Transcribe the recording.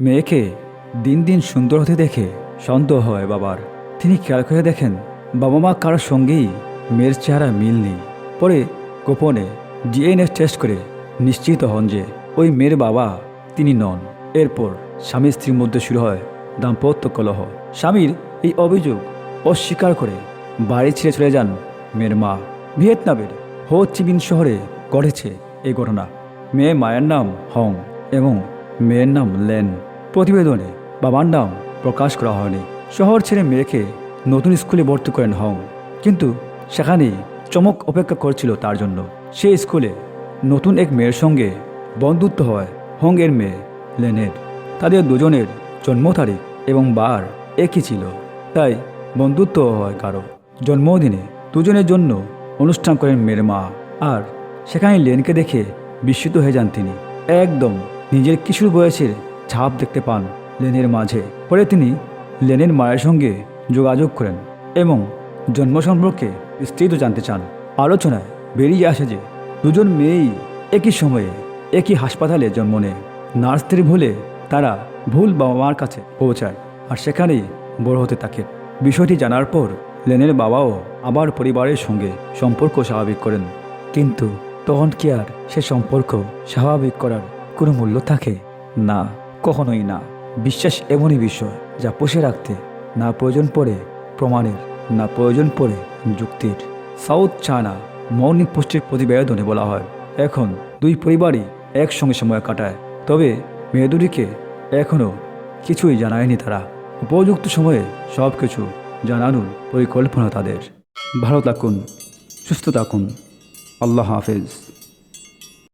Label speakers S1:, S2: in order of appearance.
S1: মেয়েকে দিন দিন সুন্দর হতে দেখে সন্দেহ হয় বাবার। তিনি খেয়াল করে দেখেন বাবা মা কারোর সঙ্গেই মেয়ের চেহারা মিল নেই। পরে গোপনে ডিএনএ টেস্ট করে নিশ্চিত হন যে ওই মেয়ের বাবা তিনি নন। এরপর স্বামী স্ত্রীর মধ্যে শুরু হয় দাম্পত্য কলহ। স্বামীর এই অভিযোগ অস্বীকার করে বাড়ি ছেড়ে চলে যান মেয়ের মা। ভিয়েতনামের হো চিমিন শহরে ঘটেছে এই ঘটনা। মেয়ে মায়ের নাম হং এবং মেয়ের নাম লেন। প্রতিবেদনে বাবার নাম প্রকাশ করা হয়নি। শহর ছেড়ে মেয়েকে নতুন স্কুলে ভর্তি করেন হং কিন্তু সেখানে চমক অপেক্ষা করছিল তার জন্য। সে স্কুলে নতুন এক মেয়ের সঙ্গে বন্ধুত্ব হয় হং এর মেয়ে লেনের। তাদের দুজনের জন্ম তারিখ এবং বার একই ছিল। তাই বন্ধুত্ব হয় কারও। জন্মদিনে দুজনের জন্য অনুষ্ঠান করেন মেয়ের মা। আর সেখানে লেনকে দেখে বিস্মিত হয়ে যান তিনি। একদম নিজের কিশোর বয়সের ছাপ দেখতে পান লেনের মাঝে। পরে তিনি লেনের মায়ের সঙ্গে যোগাযোগ করেন এবং জন্ম সম্পর্কে বিস্তৃত জানতে চান। আলোচনায় বেরিয়ে আসে যে, দুজন মেয়েই একই সময়ে একই হাসপাতালে জন্ম নেয়। নার্সদের ভুলে তারা ভুল বাবা মার কাছে পৌঁছায় আর সেখানেই বড় হতে থাকে। বিষয়টি জানার পর লেনের বাবাও আবার পরিবারের সঙ্গে সম্পর্ক স্বাভাবিক করেন। কিন্তু তখন কি আর সে সম্পর্ক স্বাভাবিক করার কোনো মূল্য থাকে? না, কখনোই না। বিশ্বাস এমনই বিষয় যা পুষে রাখতে না প্রয়োজন পড়ে প্রমাণের, না প্রয়োজন পড়ে যুক্তির। সাউথ চায়না মর্নিং পোস্টের প্রতিবেদনে বলা হয়, এখন দুই পরিবারই একসঙ্গে সময় কাটায়। তবে মেয়ে দুটিকে এখনও কিছুই জানায়নি তারা। উপযুক্ত সময়ে সব কিছু জানানোর পরিকল্পনা তাদের। ভালো থাকুন, সুস্থ থাকুন। আল্লাহ হাফেজ।